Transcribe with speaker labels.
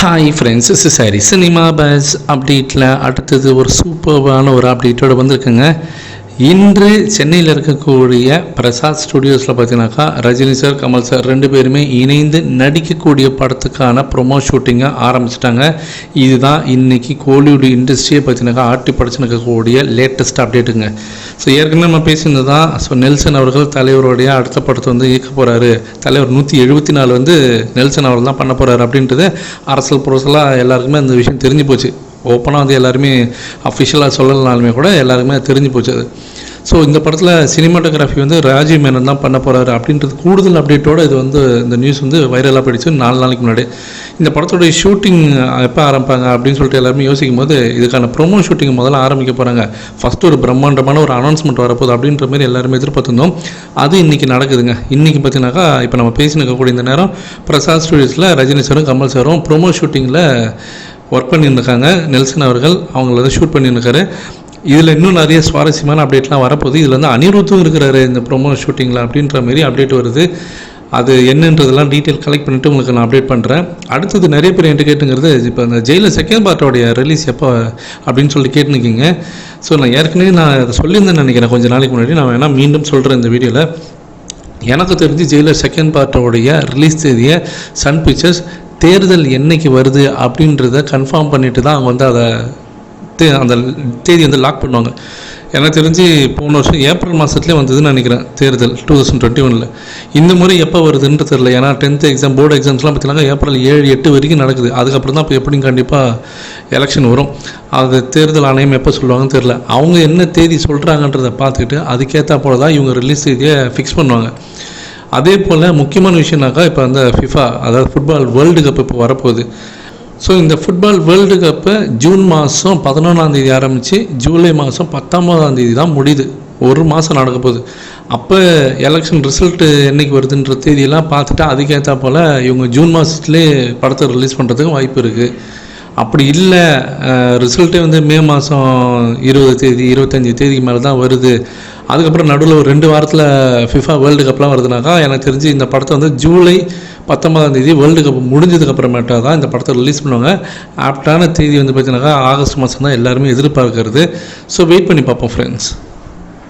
Speaker 1: Hi friends is சாரி cinema buzz அப்டேட்டில் அடுத்தது ஒரு சூப்பர்வான ஒரு அப்டேட்டோடு வந்திருக்குங்க. இன்று சென்னையில் இருக்கக்கூடிய பிரசாத் ஸ்டுடியோஸில் பார்த்தீங்கன்னாக்கா ரஜினி சார் கமல் சார் ரெண்டு பேருமே இணைந்து நடிக்கக்கூடிய படத்துக்கான ப்ரொமோ ஷூட்டிங்கை ஆரம்பிச்சிட்டாங்க. இதுதான் இன்னைக்கு கோலிவுட் இண்டஸ்ட்ரியை பார்த்தீங்கன்னாக்கா ஆட்டி படைச்சுன்னு லேட்டஸ்ட் அப்டேட்டுங்க ஸோ ஏற்கனவே நம்ம பேசியிருந்தது தான் ஸோ நெல்சன் அவர்கள் தலைவருடைய அடுத்த படத்தை வந்து இயக்க போகிறாரு தலைவர் நூற்றி எழுபத்தி நாலு வந்து நெல்சன் அவர்கள் தான் பண்ண போகிறாரு அப்படின்றது அரசியல் புரசலாக எல்லாருக்குமே அந்த விஷயம் தெரிஞ்சு போச்சு. ஓப்பனாக வந்து எல்லாருமே அஃபிஷியலாக சொல்லலைனாலுமே கூட எல்லாருக்குமே தெரிஞ்சு போச்சு அது. ஸோ இந்த படத்தில் சினிமாட்டோகிராஃபி வந்து ராஜீவ் மேனன் தான் பண்ண போகிறாரு அப்படின்றது கூடுதல் அப்டேட்டோட இது வந்து இந்த நியூஸ் வந்து வைரலாக போயிடுச்சு நாலு நாளைக்கு முன்னாடி. இந்த படத்தோடைய ஷூட்டிங் எப்போ ஆரம்பிப்பாங்க அப்படின்னு சொல்லிட்டு எல்லாருமே யோசிக்கும் போது இதுக்கான ப்ரொமோ ஷூட்டிங் முதல்ல ஆரம்பிக்க போகிறாங்க ஃபஸ்ட்டு ஒரு பிரம்மாண்டமான ஒரு அனௌன்ஸ்மெண்ட் வரப்போகுது அப்படின்ற மாதிரி எல்லாருமே எதிர்பார்த்துருந்தோம். அது இன்றைக்கி நடக்குதுங்க. இன்றைக்கி பார்த்தீங்கன்னாக்கா இப்போ நம்ம பேசினிருக்கக்கூடிய இந்த நேரம் பிரசாத் ஸ்டுடியோஸில் ரஜினி சாரும் கமல் சாரும் ப்ரொமோ ஷூட்டிங்கில் ஒர்க் பண்ணியிருக்காங்க நெல்சன் அவர்கள் அவங்கள வந்து ஷூட் பண்ணியிருக்காரு இதில் இன்னும் நிறைய சுவாரஸ்யமான அப்டேட்லாம் வரப்போகுது. இதில் வந்து அனிருத்தும் இருக்கிறாரு இந்த ப்ரொமோ ஷூட்டிங்கில் அப்படின்ற மாதிரி அப்டேட் வருது. அது என்னன்றதெல்லாம் டீட்டெயில் கலெக்ட் பண்ணிவிட்டு உங்களுக்கு நான் அப்டேட் பண்ணுறேன் அடுத்தது நிறைய பேர் என்கிட்ட கேட்டுங்கிறது இப்போ அந்த ஜெயிலில் செகண்ட் பார்ட்டோடைய ரிலீஸ் எப்போ அப்படின்னு சொல்லி கேட்டுருக்கீங்க. ஸோ நான் ஏற்கனவே நான் அதை சொல்லியிருந்தேன்னு நினைக்கிறேன். கொஞ்சம் நாளைக்கு முன்னாடி நான் வேணால் மீண்டும் சொல்கிறேன் இந்த வீடியோவில் எனக்கு தெரிஞ்சு ஜெயிலர் செகண்ட் பார்ட்டோடைய ரிலீஸ் தேதியை சன் பிக்சர்ஸ் தேர்தல் என்னைக்கு வருது அப்படின்றத கன்ஃபார்ம் பண்ணிட்டு தான் அவங்க வந்து அதை தே அந்த தேதி வந்து லாக் பண்ணுவாங்க. எனக்கு தெரிஞ்சு போன வருஷம் ஏப்ரல் மாதத்துலேயே வந்ததுன்னு நினைக்கிறேன் தேர்தல் டூ தௌசண்ட் டுவெண்ட்டி ஒனில் இந்த முறை எப்போ வருதுன்னு தெரில ஏன்னா டென்த்து எக்ஸாம் போர்டு எக்ஸாம்ஸ்லாம் பார்த்தீங்கன்னா ஏப்ரல் ஏழு எட்டு வரைக்கும் நடக்குது. அதுக்கப்புறம் தான் இப்போ எப்படியும் கண்டிப்பாக எலெக்ஷன் வரும். அது தேர்தல் ஆணையம் எப்போ சொல்லுவாங்கன்னு தெரில அவங்க என்ன தேதி சொல்கிறாங்கன்றதை பார்த்துக்கிட்டு அதுக்கேற்ற போல தான் இவங்க ரிலீஸ் தேதியை ஃபிக்ஸ் பண்ணுவாங்க. அதே போல் முக்கியமான விஷயம்னாக்கா இப்போ அந்த ஃபிஃபா அதாவது ஃபுட்பால் வேர்ல்டு கப் இப்போ வரப்போகுது. ஸோ இந்த ஃபுட்பால் வேர்ல்டு கப்பை ஜூன் மாதம் பதினொன்றாந்தேதி ஆரம்பித்து ஜூலை மாதம் பத்தொம்போதாந்தேதி தான் முடியுது. ஒரு மாதம் நடக்க போகுது. அப்போ எலெக்ஷன் ரிசல்ட்டு என்னைக்கு வருதுன்ற தேதியெல்லாம் பார்த்துட்டு அதுக்கேற்ற போல் இவங்க ஜூன் மாதத்துலேயே படத்தை ரிலீஸ் பண்ணுறதுக்கு வாய்ப்பு இருக்குது அப்படி இல்லை ரிசல்ட்டே வந்து மே மாதம் இருபது தேதி இருபத்தஞ்சி தேதிக்கு மேலே தான் வருது. அதுக்கப்புறம் நடுவில் ஒரு ரெண்டு வாரத்தில் ஃபிஃபா வேர்ல்டு கப்லாம் வருதுனாக்கா எனக்கு தெரிஞ்சு இந்த படத்தை வந்து ஜூலை பத்தொன்பதாம் தேதி வேர்ல்டு கப் முடிஞ்சதுக்கப்புறமேட்டா தான் இந்த படத்தை ரிலீஸ் பண்ணுவாங்க. ஆப்டான தேதி வந்து பார்த்தீங்கன்னாக்கா ஆகஸ்ட் மாதம் தான் எல்லாருமே எதிர்பார்க்கறது. ஸோ வெயிட் பண்ணி பார்ப்போம் ஃப்ரெண்ட்ஸ்